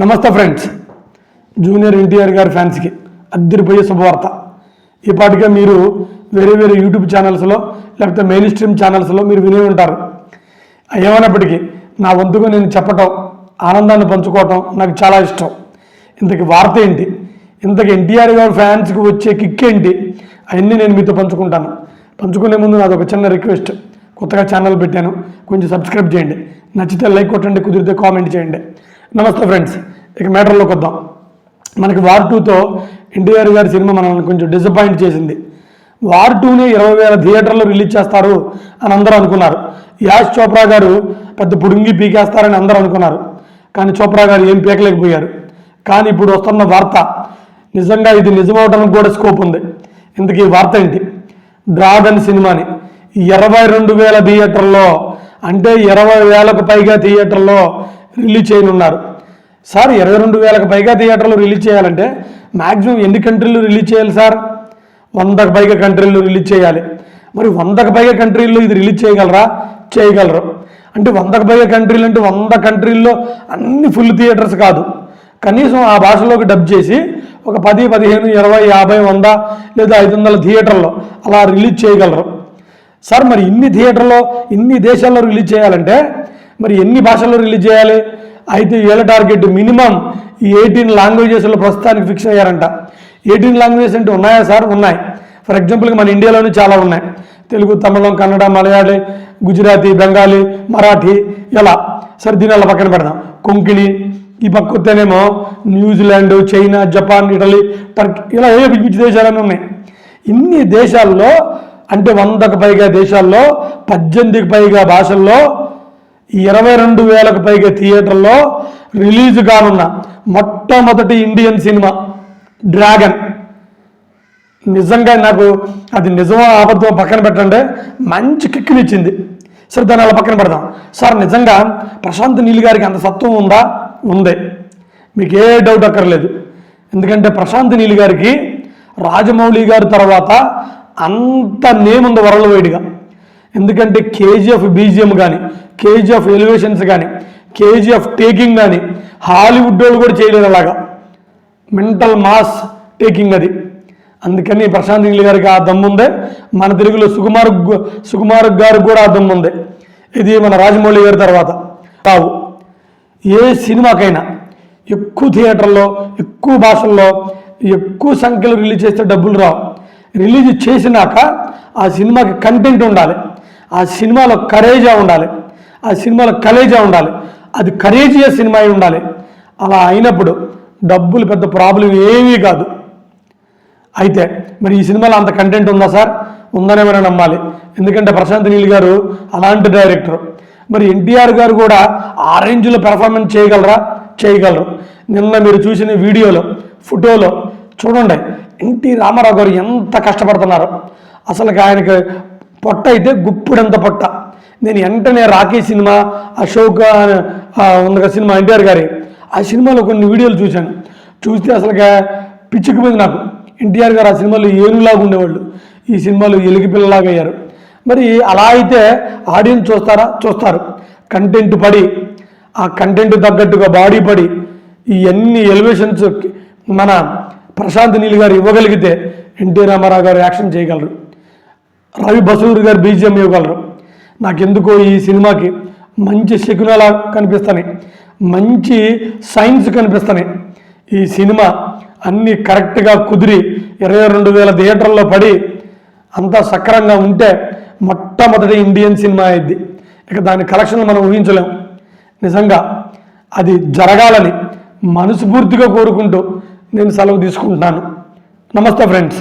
నమస్తే friends. Junior NTR గారి ఫ్యాన్స్కి అద్దరిపోయే శుభవార్త. ఈ పాటిగా మీరు వేరే వేరే యూట్యూబ్ ఛానల్స్లో లేకపోతే మెయిన్ స్ట్రీమ్ ఛానల్స్లో మీరు వినే ఉంటారు. ఏమైనప్పటికీ నా వంతుగా నేను చెప్పటం ఆనందాన్ని పంచుకోవటం నాకు చాలా ఇష్టం. ఇంతకి వార్త ఏంటి? ఇంతకి ఎన్టీఆర్ గారి ఫ్యాన్స్కి వచ్చే కిక్ ఏంటి? అవన్నీ నేను మీతో పంచుకుంటాను. పంచుకునే ముందు నాది ఒక చిన్న రిక్వెస్ట్. కొత్తగా ఛానల్ పెట్టాను. కొంచెం సబ్స్క్రైబ్ చేయండి. నచ్చితే లైక్ కొట్టండి. కుదిరితే కామెంట్ చేయండి. నమస్తే ఫ్రెండ్స్. ఇక మ్యాటర్లోకి వద్దాం. మనకి వార్ టూతో ఎన్టీఆర్ గారి సినిమా మనల్ని కొంచెం డిసప్పాయింట్ చేసింది. వార్ టూని ఇరవై వేల థియేటర్లో రిలీజ్ చేస్తారు అని అందరూ అనుకున్నారు. యాష్ చోప్రా గారు పెద్ద పుడుంగి పీకేస్తారని అందరూ అనుకున్నారు. కానీ చోప్రా గారు ఏం పీకలేకపోయారు. కానీ ఇప్పుడు వస్తున్న వార్త నిజంగా ఇది నిజమవడానికి కూడా స్కోప్ ఉంది. ఇంతకీ ఈ వార్త ఏంటి? డ్రాగన్ సినిమాని ఇరవై రెండు వేల థియేటర్లో అంటే ఇరవై వేలకు పైగా థియేటర్లో రిలీజ్ చేయనున్నారు. సార్ ఇరవై రెండు వేలకు పైగా థియేటర్లు రిలీజ్ చేయాలంటే మ్యాక్సిమం ఎన్ని కంట్రీలు రిలీజ్ చేయాలి సార్? వందకు పైగా కంట్రీలు రిలీజ్ చేయాలి. మరి వందకు పైగా కంట్రీల్లో ఇది రిలీజ్ చేయగలరా? చేయగలరు. అంటే వందకు పైగా కంట్రీలు అంటే వంద కంట్రీల్లో అన్ని ఫుల్ థియేటర్స్ కాదు. కనీసం ఆ భాషలోకి డబ్ చేసి ఒక పది పదిహేను ఇరవై యాభై వంద లేదా ఐదు వందల థియేటర్లో అలా రిలీజ్ చేయగలరు. సార్ మరి ఇన్ని థియేటర్లో ఇన్ని దేశాల్లో రిలీజ్ చేయాలంటే మరి ఎన్ని భాషల్లో రిలీజ్ చేయాలి? అయితే ఏళ్ళ టార్గెట్ మినిమం ఈ ఎయిటీన్ లాంగ్వేజెస్లో ప్రస్తుతానికి ఫిక్స్ అయ్యారంట. ఎయిటీన్ లాంగ్వేజెస్ అంటే ఉన్నాయా సార్? ఉన్నాయి. ఫర్ ఎగ్జాంపుల్గా మన ఇండియాలోనే చాలా ఉన్నాయి. తెలుగు తమిళం కన్నడ మలయాళీ గుజరాతీ బెంగాలీ మరాఠీ ఇలా సరే దీని అలా పక్కన పెడదాం. కొంకిణి ఈ పక్క వస్తేనేమో New Zealand China Japan Italy Turkey ఇలా ఏ పిచ్చి దేశాలన్నీ ఉన్నాయి. ఇన్ని దేశాల్లో అంటే వందకు పైగా దేశాల్లో పద్దెనిమిదికి పైగా భాషల్లో ఇరవై రెండు వేలకు పైగా థియేటర్లో రిలీజ్ కానున్న మొట్టమొదటి ఇండియన్ సినిమా డ్రాగన్. నిజంగా నాకు అది నిజమో అబద్ధమో పక్కన పెట్టండి. మంచి కిక్కునిచ్చింది సరే దాన్ని అలా పక్కన పెడదాం. సార్ నిజంగా ప్రశాంత్ నీల్ గారికి అంత సత్వం ఉందా? ఉంది. మీకు ఏ డౌట్ అక్కర్లేదు. ఎందుకంటే ప్రశాంత్ నీల్ గారికి రాజమౌళి గారి తర్వాత అంత నేముంది వరల్డ్ వైడ్గా. ఎందుకంటే కేజీఎఫ్ బీజిఎం కానీ కేజీఎఫ్ ఎలివేషన్స్ కానీ కేజీఎఫ్ టేకింగ్ కానీ హాలీవుడ్ వాళ్ళు కూడా చేయలేరు అలాగా. మెంటల్ మాస్ టేకింగ్ అది. అందుకని ప్రశాంత్ నీల్ గారికి ఆ దమ్ముందే మన తెలుగులో సుకుమార్ సుకుమార్ గారికి కూడా ఆ దమ్ముంది ఇది మన రాజమౌళి గారి తర్వాత. కావు ఏ సినిమాకైనా ఎక్కువ థియేటర్లో ఎక్కువ భాషల్లో ఎక్కువ సంఖ్యలో రిలీజ్ చేస్తే డబ్బులు రావు. రిలీజ్ చేసినాక ఆ సినిమాకి కంటెంట్ ఉండాలి. ఆ సినిమాలో కరేజా ఉండాలి. ఆ సినిమాలో కలేజా ఉండాలి. అది కరేజియస్ సినిమా అయి ఉండాలి. అలా అయినప్పుడు డబ్బులు పెద్ద ప్రాబ్లం ఏమీ కాదు. అయితే మరి ఈ సినిమాలో అంత కంటెంట్ ఉందా సార్? ఉందనే మనం నమ్మాలి. ఎందుకంటే ప్రశాంత్ నీల్ గారు అలాంటి డైరెక్టర్ మరి ఎన్టీఆర్ గారు కూడా ఆ రేంజ్లో పెర్ఫార్మెన్స్ చేయగలరా? చేయగలరు. నిన్న మీరు చూసిన వీడియోలో ఫోటోలో చూడండి. ఎన్టీ రామారావు గారు ఎంత కష్టపడుతున్నారు. అసలు ఆయనకి పొట్ట అయితే గుప్పుడంత పొట్ట. నేను వెంటనే రాకీ సినిమా అశోక్ ఉంది కదా సినిమా ఎన్టీఆర్ గారి. ఆ సినిమాలో కొన్ని వీడియోలు చూశాను. చూస్తే అసలుగా పిచ్చుకుపోయింది నాకు. ఎన్టీఆర్ గారు ఆ సినిమాలో ఏనులాగా ఉండేవాళ్ళు. ఈ సినిమాలో ఎలుగు పిల్లలాగా అయ్యారు. మరి అలా అయితే ఆడియన్స్ చూస్తారా? చూస్తారు. కంటెంట్ పడి ఆ కంటెంట్ తగ్గట్టుగా బాడీ పడి ఇవన్నీ ఎలివేషన్స్ మన ప్రశాంత్ నీల్ గారు ఇవ్వగలిగితే ఎన్టీ రామారావు గారు యాక్షన్ చేయగలరు. రవి బసూర్ గారు బీజిఎం ఇవ్వగలరు. నాకెందుకో ఈ సినిమాకి మంచి శకునాల కనిపిస్తున్నాయి మంచి సైన్స్ కనిపిస్తున్నాయి ఈ సినిమా అన్నీ కరెక్ట్గా కుదిరి ఇరవై రెండు వేల థియేటర్లో పడి అంతా సక్రంగా ఉంటే మొట్టమొదటి ఇండియన్ సినిమా అయింది. ఇక దాని కలెక్షన్ మనం ఊహించలేం. నిజంగా అది జరగాలని మనస్ఫూర్తిగా కోరుకుంటూ నేను సెలవు తీసుకుంటున్నాను. నమస్తే ఫ్రెండ్స్.